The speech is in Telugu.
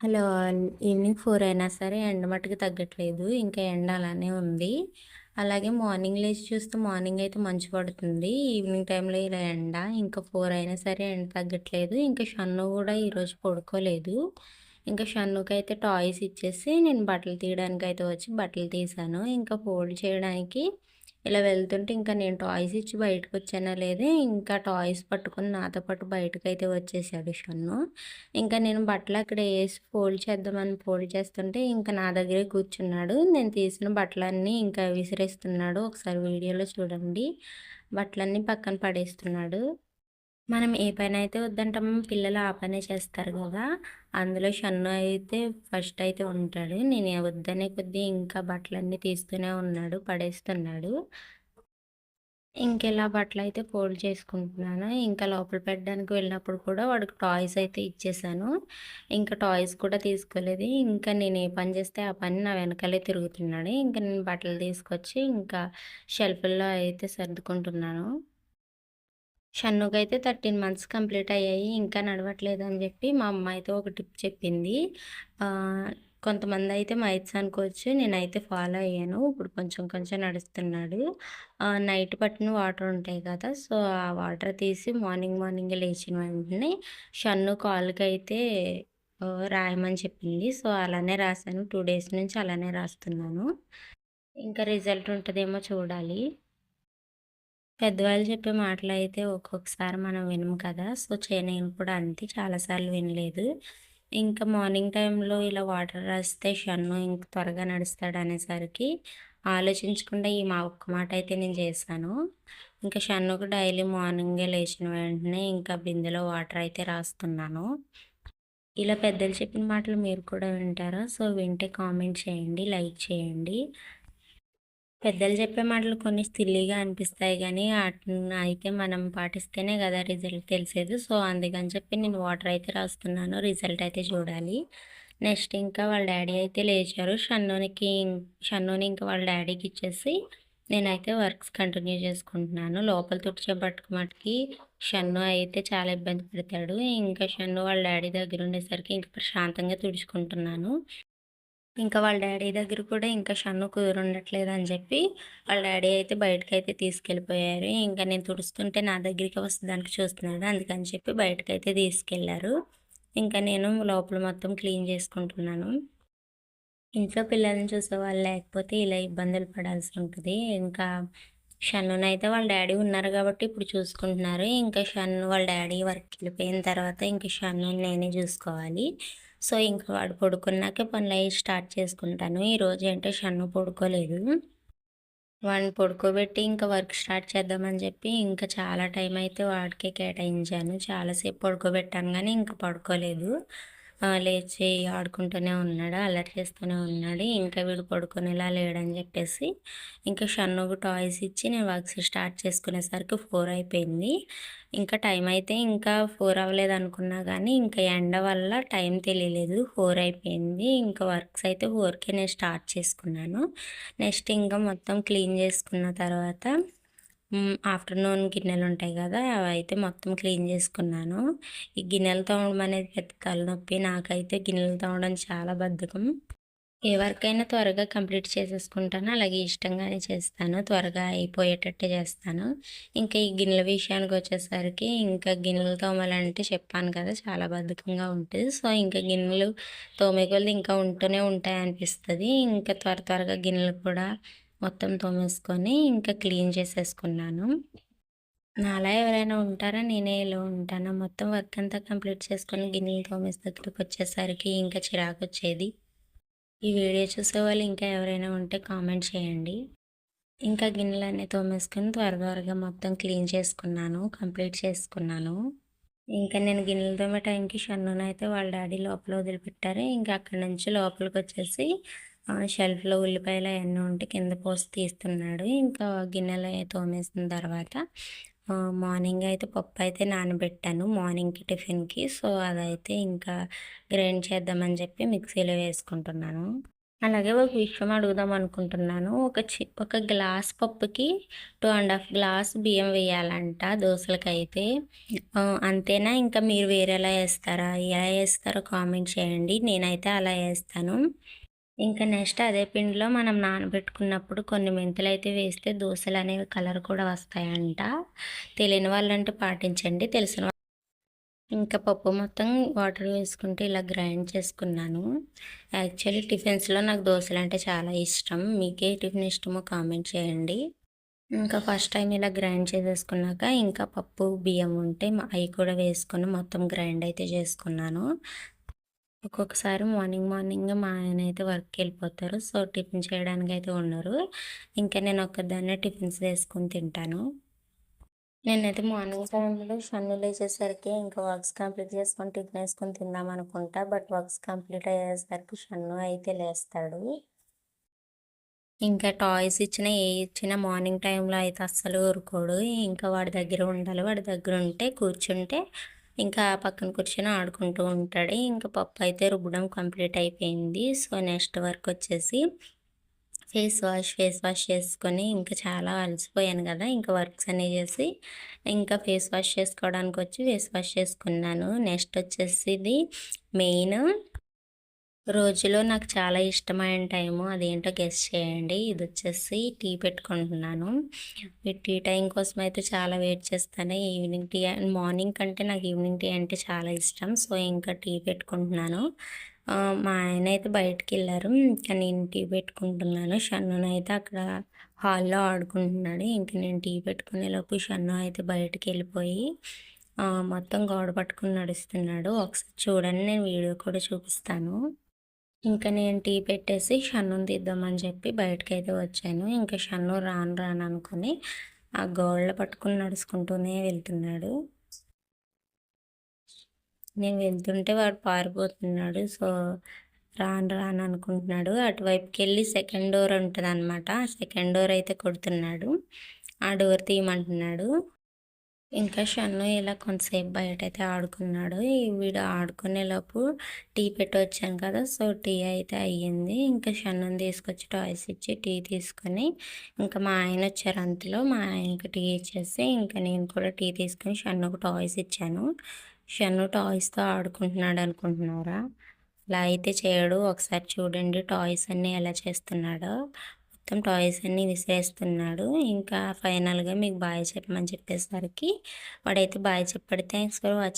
హలో ఈవినింగ్ ఫోర్ అయినా సరే ఎండ మట్టుకు తగ్గట్లేదు. ఇంకా ఎండ అలానే ఉంది. అలాగే మార్నింగ్ లేచి చూస్తే మార్నింగ్ అయితే మంచు పడుతుంది. ఈవినింగ్ టైంలో ఇలా ఎండ. ఇంకా ఫోర్ అయినా సరే ఎండ తగ్గట్లేదు. ఇంకా షన్ను కూడా ఈరోజు పడుకోలేదు. ఇంకా షన్నుకైతే టాయ్స్ ఇచ్చేసి నేను బట్టలు తీయడానికి అయితే వచ్చి బట్టలు తీసాను ఇంకా ఫోల్డ్ చేయడానికి ఇలా వెళ్తుంటే ఇంకా నేను టాయ్స్ ఇచ్చి బయటకొచ్చాన లేదే ఇంకా టాయ్స్ పట్టుకుని నాతో పాటు బయటకైతే వచ్చేసాడు షన్ను. ఇంకా నేను బట్టలు అక్కడ వేసి ఫోల్డ్ చేద్దామని ఫోల్డ్ చేస్తుంటే ఇంకా నా దగ్గరే కూర్చున్నాడు. నేను తీసిన బట్టలన్నీ ఇంకా విసిరేస్తున్నాడు. ఒకసారి వీడియోలో చూడండి. బట్టలన్నీ పక్కన పడేస్తున్నాడు. మనం ఏ పనైతే వద్దంటామో పిల్లలు ఆ పనే చేస్తారు కదా అందులో షన్ను అయితే ఫస్ట్ అయితే ఉంటాడు. నేను వద్దనే కొద్దీ ఇంకా బట్టలన్నీ తీస్తూనే ఉన్నాడు. పడేస్తున్నాడు. ఇంకెలా బట్టలు అయితే ఫోల్డ్ చేసుకుంటున్నాను. ఇంకా లోపల పెట్టడానికి వెళ్ళినప్పుడు కూడా వాడికి టాయ్స్ అయితే ఇచ్చేసాను. ఇంకా టాయ్స్ కూడా తీసుకోలేదు. ఇంకా నేను ఏ పని చేస్తే ఆ పని నా వెనకాలే తిరుగుతున్నాడు. ఇంకా నేను బట్టలు తీసుకొచ్చి ఇంకా షెల్ఫ్లో అయితే సర్దుకుంటున్నాను. షన్నుకు అయితే థర్టీన్ మంత్స్ కంప్లీట్ అయ్యాయి. ఇంకా నడవట్లేదు అని చెప్పి మా అమ్మ అయితే ఒక టిప్ చెప్పింది. కొంతమంది అయితే మైత్స్ అనుకోవచ్చు. నేనైతే ఫాలో అయ్యాను. ఇప్పుడు కొంచెం కొంచెం నడుస్తున్నాడు. నైట్ పట్టిన వాటర్ ఉంటాయి కదా! సో, ఆ వాటర్ తీసి మార్నింగ్ మార్నింగ్ లేచిన వెంటనే షన్ను కాలుకైతే అయితే రాయమని చెప్పింది. సో, అలానే రాశాను టూ డేస్ నుంచి అలానే రాస్తున్నాను. ఇంకా రిజల్ట్ ఉంటుందేమో చూడాలి. పెద్దవాళ్ళు చెప్పే మాటలు అయితే ఒక్కొక్కసారి మనం వినము కదా! సో, చే నేను కూడా అంతే చాలాసార్లు వినలేదు. ఇంకా మార్నింగ్ టైంలో ఇలా వాటర్ రాస్తే షన్ను ఇంక త్వరగా నడుస్తాడు అనేసరికి ఆలోచించకుండా ఈ మా ఒక్క మాట అయితే నేను చేశాను. ఇంకా షన్నుకు డైలీ మార్నింగే లేచిన వెంటనే ఇంకా బిందెలో వాటర్ అయితే రాస్తున్నాను. ఇలా పెద్దలు చెప్పిన మాటలు మీరు కూడా వింటారా? సో, వింటే కామెంట్ చేయండి. లైక్ చేయండి. పెద్దలు చెప్పే మాటలు కొన్ని స్థిల్లీగా అనిపిస్తాయి కానీ వాటిని అయితే మనం పాటిస్తేనే కదా రిజల్ట్ తెలిసేది. సో, అందుకని చెప్పి నేను వాటర్ అయితే రాస్తున్నాను. రిజల్ట్ అయితే చూడాలి. నెక్స్ట్ ఇంకా వాళ్ళ డాడీ అయితే లేచారు. షన్నునికి షన్నుని ఇంకా వాళ్ళ డాడీకి ఇచ్చేసి నేనైతే వర్క్స్ కంటిన్యూ చేసుకుంటున్నాను. లోపల తుడిచే బట్టకు షన్ను అయితే చాలా ఇబ్బంది పెడతాడు. ఇంకా షన్ను వాళ్ళ డాడీ దగ్గర ఉండేసరికి ఇంకా ప్రశాంతంగా తుడుచుకుంటున్నాను. ఇంకా వాళ్ళ డాడీ దగ్గర కూడా ఇంకా షన్ను కుదురుండట్లేదని చెప్పి వాళ్ళ డాడీ అయితే బయటకైతే తీసుకెళ్ళిపోయారు. ఇంకా నేను తుడుస్తుంటే నా దగ్గరికి వస్తుందానికి చూస్తున్నాడు. అందుకని చెప్పి బయటకైతే తీసుకెళ్ళారు. ఇంకా నేను లోపల మొత్తం క్లీన్ చేసుకుంటున్నాను. ఇంట్లో పిల్లల్ని చూసే వాళ్ళు లేకపోతే ఇలా ఇబ్బందులు పడాల్సి ఉంటుంది ఇంకా షన్నునైతే వాళ్ళ డాడీ ఉన్నారు కాబట్టి ఇప్పుడు చూసుకుంటున్నారు. ఇంకా షన్ను వాళ్ళ డాడీ వర్క్ వెళ్ళిపోయిన తర్వాత ఇంకా షన్ను నేనే చూసుకోవాలి. సో, ఇంకా వాడు పడుకున్నాకే పనులయి స్టార్ట్ చేసుకుంటాను. ఈరోజు ఏంటో షన్ను పడుకోలేదు. వాడిని పడుకోబెట్టి ఇంకా వర్క్ స్టార్ట్ చేద్దామని చెప్పి ఇంకా చాలా టైం అయితే వాడికే కేటాయించాను. చాలాసేపు పడుకోబెట్టాను కానీ ఇంకా పడుకోలేదు. లేచి ఆడుకుంటూనే ఉన్నాడు. అల్లరి చేస్తూనే ఉన్నాడు. ఇంకా వీడు పడుకునేలా లేడని చెప్పేసి ఇంకా షన్నుకు టాయ్స్ ఇచ్చి నేను వర్క్స్ స్టార్ట్ చేసుకునేసరికి ఫోర్ అయిపోయింది. ఇంకా టైం అయితే ఇంకా 4 అవ్వలేదనుకున్నా కానీ ఇంకా ఎండ వల్ల టైం తెలియలేదు. ఫోర్ అయిపోయింది. ఇంకా వర్క్స్ అయితే ఫోర్కే నేను స్టార్ట్ చేసుకున్నాను. నెక్స్ట్ ఇంకా మొత్తం క్లీన్ చేసుకున్న తర్వాత ఆఫ్టర్నూన్ గిన్నెలు ఉంటాయి కదా అవైతే మొత్తం క్లీన్ చేసుకున్నాను. ఈ గిన్నెలు తోమడం అనేది పెద్ద తలనొప్పి. నాకైతే గిన్నెలు తోమడం చాలా బద్ధకం. ఏ వర్క్ అయినా త్వరగా కంప్లీట్ చేసేసుకుంటాను. అలాగే ఇష్టంగానే చేస్తాను. త్వరగా అయిపోయేటట్టే చేస్తాను. ఇంకా ఈ గిన్నెల విషయానికి వచ్చేసరికి ఇంకా గిన్నెలు తోమాలంటే చెప్పాను కదా! చాలా బద్ధకంగా ఉంటుంది సో, ఇంకా గిన్నెలు తోమే ఇంకా ఉంటూనే ఉంటాయి అనిపిస్తుంది ఇంకా త్వర త్వరగా గిన్నెలు కూడా మొత్తం తోమేసుకొని ఇంకా క్లీన్ చేసేసుకున్నాను. నాలా ఎవరైనా ఉంటారా? నేనే ఇలా ఉంటాను మొత్తం వర్క్ అంతా కంప్లీట్ చేసుకొని గిన్నెలు తోమేసే దగ్గరకొచ్చేసరికి ఇంకా చిరాకొచ్చేది. ఈ వీడియో చూసే వాళ్ళు ఇంకా ఎవరైనా ఉంటే కామెంట్ చేయండి. ఇంకా గిన్నెలన్నీ తోమేసుకొని త్వర త్వరగా మొత్తం క్లీన్ చేసుకున్నాను. కంప్లీట్ చేసుకున్నాను. ఇంకా నేను గిన్నెలు తోమే టైంకి షన్నునైతే వాళ్ళ డాడీ లోపల వదిలిపెట్టారు. ఇంకా అక్కడి నుంచి లోపలికి వచ్చేసి షెల్ఫ్‌లో ఉల్లిపాయలు అవన్నీ ఉంటే కింద పోసి తీస్తున్నాడు. ఇంకా గిన్నెలు తోమేసిన తర్వాత మార్నింగ్ అయితే పప్పు అయితే నానబెట్టాను మార్నింగ్‌కి టిఫిన్‌కి. సో, అదైతే ఇంకా గ్రైండ్ చేద్దామని చెప్పి మిక్సీలో వేసుకుంటున్నాను. అలాగే ఒక విషయం అడుగుదాం అనుకుంటున్నాను. ఒక చి ఒక గ్లాస్ పప్పుకి టూ అండ్ హాఫ్ గ్లాస్ బియ్యం వేయాలంట దోశలకైతే అంతేనా? ఇంకా మీరు వేరేలా వేస్తారా ఎలా వేస్తారో కామెంట్ చేయండి. నేనైతే అలా వేస్తాను ఇంకా నెక్స్ట్ అదే పిండిలో మనం నానబెట్టుకున్నప్పుడు కొన్ని మెంతులు అయితే వేస్తే దోశలు అనేవి కలర్ కూడా వస్తాయంట. తెలియని వాళ్ళంటే పాటించండి. తెలిసిన ఇంకా పప్పు మొత్తం వాటర్ వేసుకుంటే ఇలా గ్రైండ్ చేసుకున్నాను. యాక్చువల్లీ టిఫిన్స్‌లో నాకు దోశలు అంటే చాలా ఇష్టం. మీకే టిఫిన్ ఇష్టమో కామెంట్ చేయండి. ఇంకా ఫస్ట్ టైం ఇలా గ్రైండ్ చేసేసుకున్నాక ఇంకా పప్పు, బియ్యం ఉంటే అవి కూడా వేసుకొని మొత్తం గ్రైండ్ అయితే చేసుకున్నాను. ఒక్కొక్కసారి మార్నింగ్ మార్నింగ్ మా ఆయన అయితే వర్క్‌కెళ్ళిపోతారు. సో, టిఫిన్ చేయడానికైతే ఉండరు. ఇంకా నేను ఒక్కదాన్నే టిఫిన్స్ వేసుకొని తింటాను. నేనైతే మార్నింగ్ టైంలో షన్ను లేచేసరికి ఇంకా వర్క్స్ కంప్లీట్ చేసుకొని టిఫిన్ వేసుకొని తిందాం అనుకుంటా. బట్ వర్క్స్ కంప్లీట్ అయ్యేసరికి షన్ను అయితే లేస్తాడు. ఇంకా టాయ్స్ ఇచ్చినా, ఏ ఇచ్చినా మార్నింగ్ టైంలో అయితే అస్సలు ఊరుకోడు. ఇంకా వాడి దగ్గర ఉండాలి. వాడి దగ్గర ఉంటే కూర్చుంటే ఇంకా పక్కన కూర్చొని ఆడుకుంటూ ఉంటాడు. ఇంకా పప్పు అయితే రుబ్బడం కంప్లీట్ అయిపోయింది. సో, నెక్స్ట్ వర్క్ వచ్చేసి ఫేస్ వాష్ ఫేస్ వాష్ చేసుకొని ఇంకా చాలా అలసిపోయాను కదా ఇంకా వర్క్స్ అన్నీ చేసి ఇంకా ఫేస్ వాష్ చేసుకోవడానికి వచ్చి ఫేస్ వాష్ చేసుకున్నాను నెక్స్ట్ వచ్చేసి ఇది మెయిన్ రోజులో నాకు చాలా ఇష్టమైన టైము అదేంటో గెస్ చేయండి ఇది వచ్చేసి టీ పెట్టుకుంటున్నాను ఈ టీ టైం కోసం అయితే చాలా వెయిట్ చేస్తాను ఈవినింగ్ టీ మార్నింగ్ కంటే నాకు ఈవినింగ్ టీ అంటే చాలా ఇష్టం సో ఇంకా టీ పెట్టుకుంటున్నాను మా ఆయన అయితే బయటికెళ్ళారు. ఇంకా నేను టీ పెట్టుకుంటున్నాను. షన్నునైతే అక్కడ హాల్‌లో ఆడుకుంటున్నాడు. ఇంక నేను టీ పెట్టుకునేలోపు షన్ను అయితే బయటికెళ్ళిపోయి మొత్తం గోడ పట్టుకొని నడుస్తున్నాడు. ఒకసారి చూడండి నేను వీడియో కూడా చూపిస్తాను. ఇంకా నేను టీ పెట్టేసి షన్నుని తీద్దామని చెప్పి బయటకైతే వచ్చాను. ఇంకా షన్ను రాను రాను అనుకుని ఆ గోళ్ళ పట్టుకొని నడుచుకుంటూనే వెళ్తున్నాడు. నేను వెళ్తుంటే వాడు పారిపోతున్నాడు. సో, రాను రాను అనుకుంటున్నాడు. అటువైపుకెళ్ళి సెకండ్ డోర్ ఉంటుంది అనమాట సెకండ్ డోర్ అయితే కొడుతున్నాడు. ఆ డోర్ తీయమంటున్నాడు. ఇంకా షన్ను ఇలా కొంతసేపు బయటైతే ఆడుకున్నాడు. వీడు ఆడుకునేలోపు టీ పెట్టి వచ్చాను కదా! సో, టీ అయితే అయ్యింది. ఇంకా షన్నుని తీసుకొచ్చి టాయ్స్ ఇచ్చి టీ తీసుకొని ఇంకా మా ఆయన వచ్చారు అంతలో మా ఆయనకి టీ ఇచ్చేసి ఇంకా నేను కూడా టీ తీసుకొని షన్నుకు టాయ్స్ ఇచ్చాను. షన్ను టాయ్స్‌తో ఆడుకుంటున్నాడు అనుకుంటున్నారా? ఇలా అయితే చేయడు. ఒకసారి చూడండి టాయ్స్ అన్నీ ఎలా చేస్తున్నాడో. మొత్తం టాయ్స్ అన్నీ విసిరేస్తున్నాడు. ఇంకా ఫైనల్‌గా మీకు బాయ్ చెప్పమని చెప్పేసరికి వాడైతే బాయ్ చెప్పాడు. Thanks for watching.